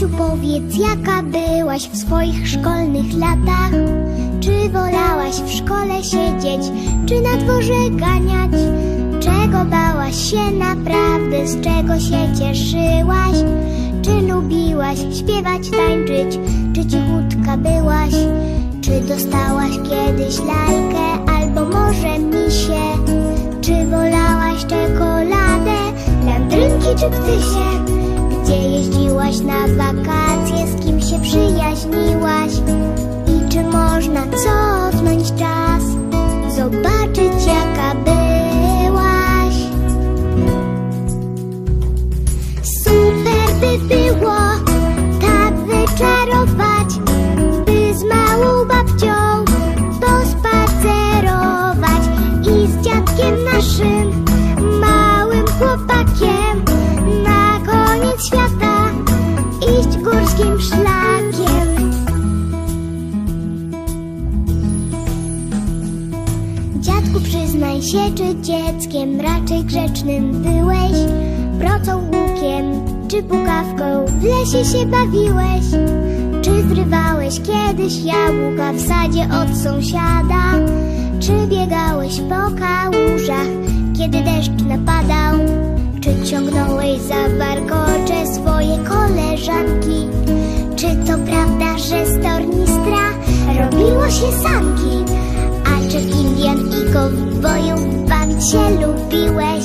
Powiedz, jaka byłaś w swoich szkolnych latach? Czy wolałaś w szkole siedzieć, czy na dworze ganiać? Czego bałaś się naprawdę, z czego się cieszyłaś? Czy lubiłaś śpiewać, tańczyć, czy cichutka byłaś? Czy dostałaś kiedyś lalkę, albo może misie? Czy wolałaś czekoladę, landrynki czy ptysie? Gdzie jeździłaś na wakacje, z kim się przyjaźniłaś? I czy można cofnąć czas, zobaczyć jaka byłaś? Super by było tak wyczarować, by z małą babcią pospacerować i z dziadkiem naszym małym chłopakiem szlakiem. Dziadku, przyznaj się, czy dzieckiem raczej grzecznym byłeś? Procą łukiem, czy pukawką w lesie się bawiłeś? Czy zrywałeś kiedyś jabłka w sadzie od sąsiada? Czy biegałeś po kałużach, kiedy deszcz napadał? Czy ciągnąłeś za warkocze swoje koleżanki? Robiło się sanki? A czy Indian i kowbojów bawić się lubiłeś?